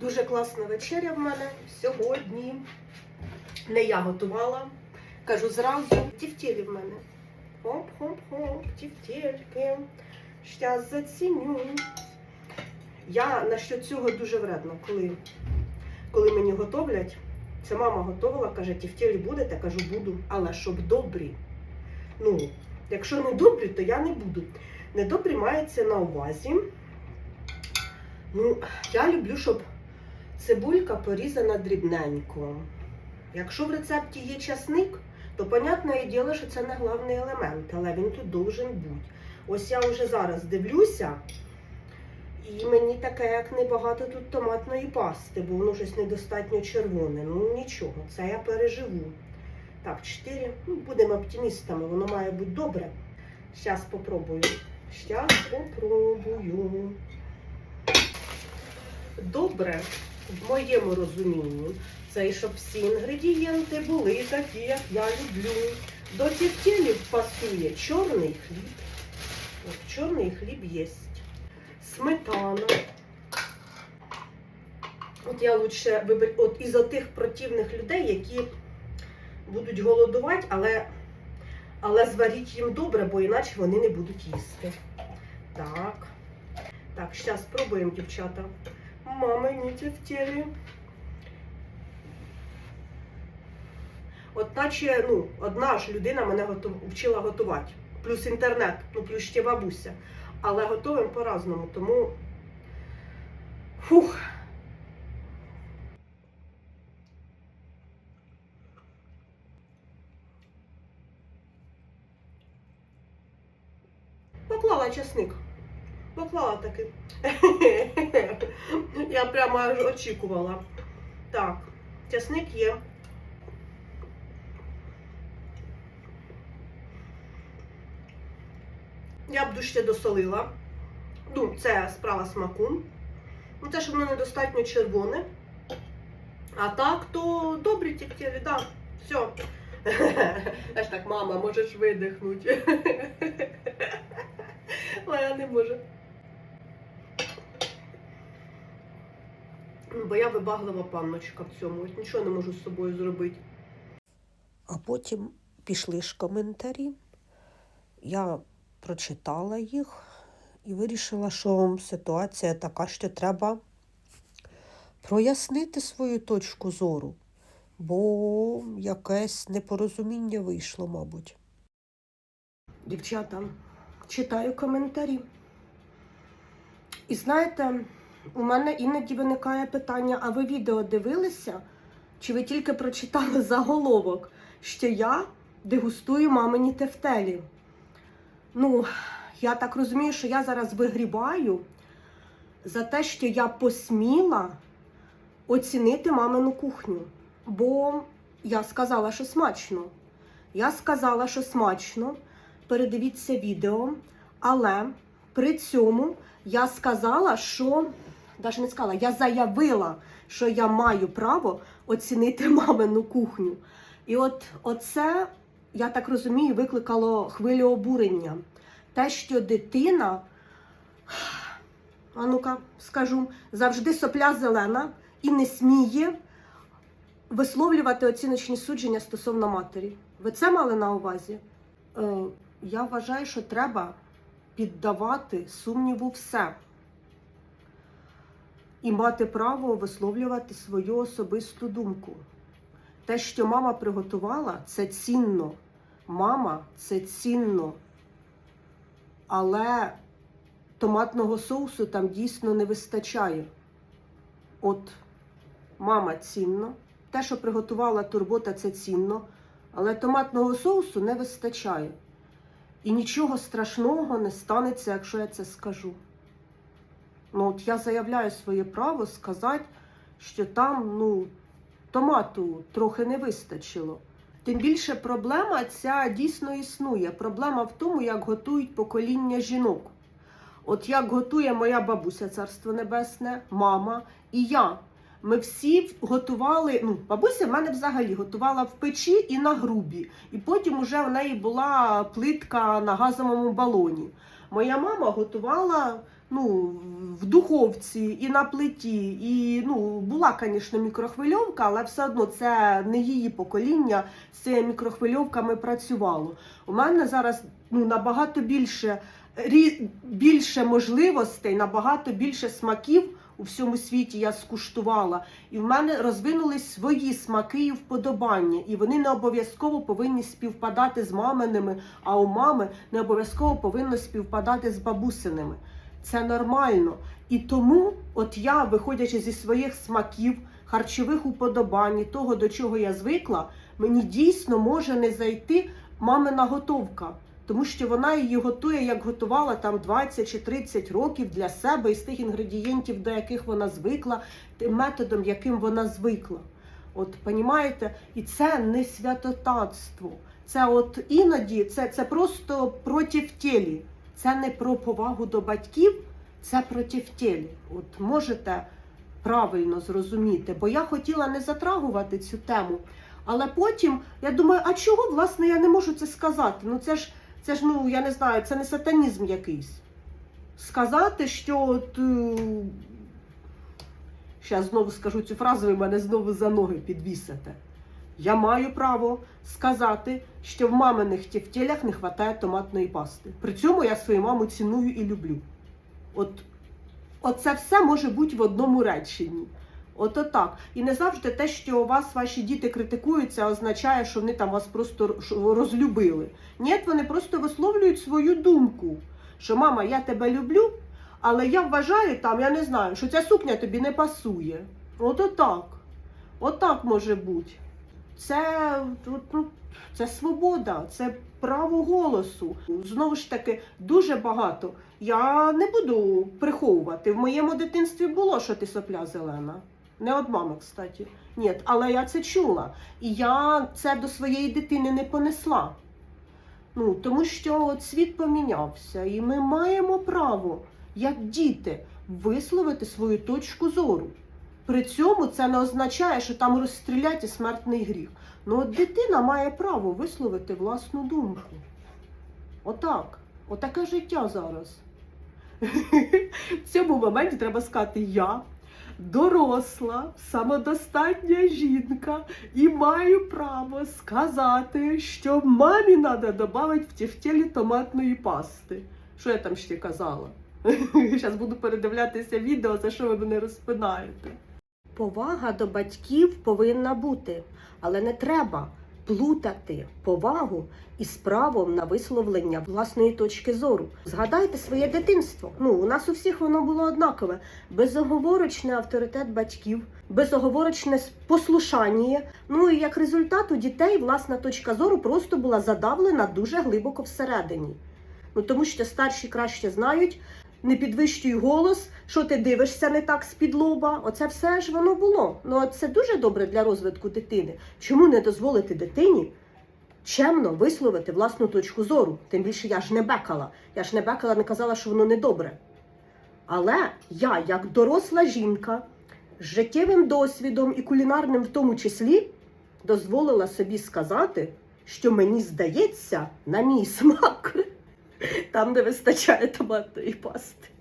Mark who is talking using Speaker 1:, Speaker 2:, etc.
Speaker 1: Дуже класна вечеря в мене сьогодні. Не я готувала. Кажу зразу, тівтєлі в мене. Хоп-хоп-хоп, тівтєльки. Щас заціню. Я насчет цього дуже вредна, коли, коли мені готовлять. Це мама готувала, каже, тівтєлі будете? Кажу, буду, але щоб добрі. Ну, якщо не добрі, то я не буду. Недобрі мається на увазі. Ну, я люблю, щоб цибулька порізана дрібненько. Якщо в рецепті є часник, то понятне діло, що це не головний елемент, але він тут должен бути. Ось я вже зараз дивлюся, і мені таке, як небагато тут томатної пасти, бо воно щось недостатньо червоне. Ну нічого, це я переживу. Так, 4. Ну, будемо оптимістами, воно має бути добре. Зараз попробую. Зараз попробую. Добре, в моєму розумінні, це щоб всі інгредієнти були такі, як я люблю. До тівтєлів пасує чорний хліб. От, чорний хліб є. Сметана. От я лучше виберу от із отих противних людей, які будуть голодувати, але, але зваріть їм добре, бо іначе вони не будуть їсти. Так. Так, зараз спробуємо, дівчата. Мамині тівтєлі. От наче, ну, одна ж людина мене готов... вчила готувати. Плюс інтернет, ну плюс ще бабуся. Але готуємо по-разному, тому. Фух. Поклала чесник. Поклала таки. Я прямо очікувала. Так, чесник є. Я б ще досолила. Ну, це справа смаку. Ну, це ж воно недостатньо червоне. А так, то добрі тільки, да, все. Аж так, мама, можеш видихнути. Але я не можу. Бо я вибаглива панночка в цьому. Нічого не можу з собою зробити.
Speaker 2: А потім пішли ж коментарі. Я прочитала їх і вирішила, що ситуація така, що треба прояснити свою точку зору, бо якесь непорозуміння вийшло, мабуть.
Speaker 1: Дівчата, читаю коментарі. І знаєте, у мене іноді виникає питання: а ви відео дивилися? Чи ви тільки прочитали заголовок, що я дегустую мамині тефтелі? Ну, я так розумію, що я зараз вигрібаю за те, що я посміла оцінити мамину кухню. Бо я сказала, що смачно. Я сказала, що смачно. Передивіться відео. Але при цьому я сказала, що навіть не сказала, я заявила, що я маю право оцінити мамину кухню. І от оце, я так розумію, викликало хвилю обурення. Те, що дитина, а ну-ка, скажу, завжди сопля зелена і не сміє висловлювати оціночні судження стосовно матері. Ви це мали на увазі? Е, я вважаю, що треба піддавати сумніву все. І мати право висловлювати свою особисту думку. Те, що мама приготувала, це цінно. Мама це цінно. Але томатного соусу там дійсно не вистачає. От мама цінно. Те, що приготувала турбота, це цінно. Але томатного соусу не вистачає. І нічого страшного не станеться, якщо я це скажу. Ну, от я заявляю своє право сказати, що там, ну, томату трохи не вистачило. Тим більше проблема ця дійсно існує. Проблема в тому, як готують покоління жінок. От як готує моя бабуся, царство небесне, мама і я. Ми всі готували. Ну, бабуся в мене взагалі готувала в печі і на грубі. І потім уже в неї була плитка на газовому балоні. Моя мама готувала ну, в духовці і на плиті. І ну, була, звісно, мікрохвильовка, але все одно це не її покоління з цією мікрохвильовками працювало. У мене зараз ну, набагато більше, більше можливостей, набагато більше смаків у всьому світі я скуштувала. І в мене розвинулись свої смаки і вподобання. І вони не обов'язково повинні співпадати з маминими, а у мами не обов'язково повинно співпадати з бабусиними. Це нормально. І тому, от я, виходячи зі своїх смаків, харчових уподобань, того, до чого я звикла, мені дійсно може не зайти мамина готовка. Тому що вона її готує, як готувала там 20 чи 30 років для себе із тих інгредієнтів, до яких вона звикла, тим методом, яким вона звикла. От понімаєте? І це не святотатство. Це от іноді це, це просто проти тілі. Це не про повагу до батьків, це проти тілі. От можете правильно зрозуміти, бо я хотіла не затрагувати цю тему. Але потім я думаю, а чого власне я не можу це сказати? Ну це ж це ж ну я не знаю, це не сатанізм якийсь. Сказати, що от. Зараз знову скажу цю фразу, ви мене знову за ноги підвісите. Я маю право сказати, що в маминих тефтелях не вистачає томатної пасти. При цьому я свою маму ціную і люблю. От, оце все може бути в одному реченні. Ото так. І не завжди те, що у вас ваші діти критикуються, означає, що вони там вас просто розлюбили. Ні, вони просто висловлюють свою думку, що мама, я тебе люблю, але я вважаю там, я не знаю, що ця сукня тобі не пасує. Ото так. Отак може бути. Це, ну, це свобода, це право голосу. Знову ж таки, дуже багато. Я не буду приховувати. В моєму дитинстві було, що ти сопля зелена. Не від мами, кстати. Ні, але я це чула. І я це до своєї дитини не понесла. Ну, тому що світ помінявся, і ми маємо право, як діти, висловити свою точку зору. При цьому це не означає, що там розстрілять і смертний гріх. Ну, от дитина має право висловити власну думку. Отак. Отаке життя зараз. В цьому моменті треба сказати я. Доросла, самодостатня жінка, і маю право сказати, що мамі треба додати в тефтелі томатної пасти. Що я там ще казала? Зараз буду передивлятися відео, за що ви мене розпинаєте. Повага до батьків повинна бути, але не треба плутати повагу із правом на висловлення власної точки зору. Згадайте своє дитинство. Ну, у нас у всіх воно було однакове. Безоговорочний авторитет батьків, безоговорочне послушання. Ну і як результат у дітей власна точка зору просто була задавлена дуже глибоко всередині. Ну тому що старші краще знають, не підвищуй голос, що ти дивишся не так з-під лоба. Оце все ж воно було. Ну це дуже добре для розвитку дитини. Чому не дозволити дитині чемно висловити власну точку зору? Тим більше я ж не бекала. Я ж не бекала, не казала, що воно не добре. Але я, як доросла жінка, з життєвим досвідом і кулінарним в тому числі, дозволила собі сказати, що мені здається, на мій смак, там, де вистачає томатної пасти.